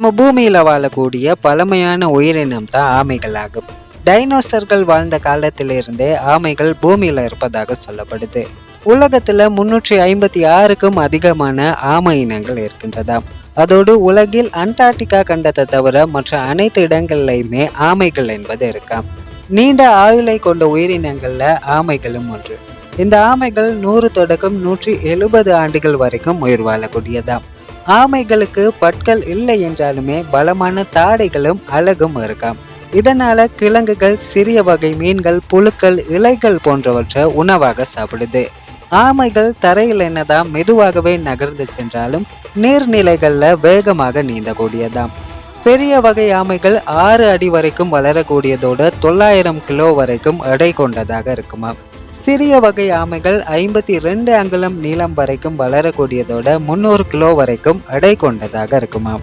நம்ம பூமியில் வாழக்கூடிய பழமையான உயிரினம் தான் ஆமைகள் ஆகும் டைனோசர்கள் வாழ்ந்த காலத்திலிருந்தே ஆமைகள் பூமியில் இருப்பதாக சொல்லப்படுது. உலகத்தில் முன்னூற்றி ஐம்பத்தி ஆறுக்கும் அதிகமான ஆமை இனங்கள் இருக்கின்றதாம். அதோடு உலகில் அண்டார்டிகா கண்டத்தை தவிர மற்ற அனைத்து இடங்கள்லையுமே ஆமைகள் என்பது இருக்காம். நீண்ட ஆயுளை கொண்ட உயிரினங்களில் ஆமைகளும் ஒன்று. இந்த ஆமைகள் நூறு தொடக்கம் நூற்றி எழுபது ஆண்டுகள் வரைக்கும் உயிர் வாழக்கூடியதாம். ஆமைகளுக்கு பற்கள் இல்லை என்றாலுமே பலமான தாடைகளும் அழகும் இருக்காம். இதனால கிழங்குகள் சிறிய வகை மீன்கள் புழுக்கள் இலைகள் போன்றவற்றை உணவாக சாப்பிடுது. ஆமைகள் தரையில் என்னதான் மெதுவாகவே நகர்ந்து சென்றாலும் நீர்நிலைகள்ல வேகமாக நீந்தக்கூடியதாம். பெரிய வகை ஆமைகள் ஆறு அடி வரைக்கும் வளரக்கூடியதோடு தொள்ளாயிரம் கிலோ வரைக்கும் எடை கொண்டதாக இருக்குமாம். சிறிய வகை ஆமைகள் ஐம்பத்தி ரெண்டு அங்குலம் நீளம் வரைக்கும் வளரக்கூடியதோட முந்நூறு கிலோ வரைக்கும் எடை கொண்டதாக இருக்குமாம்.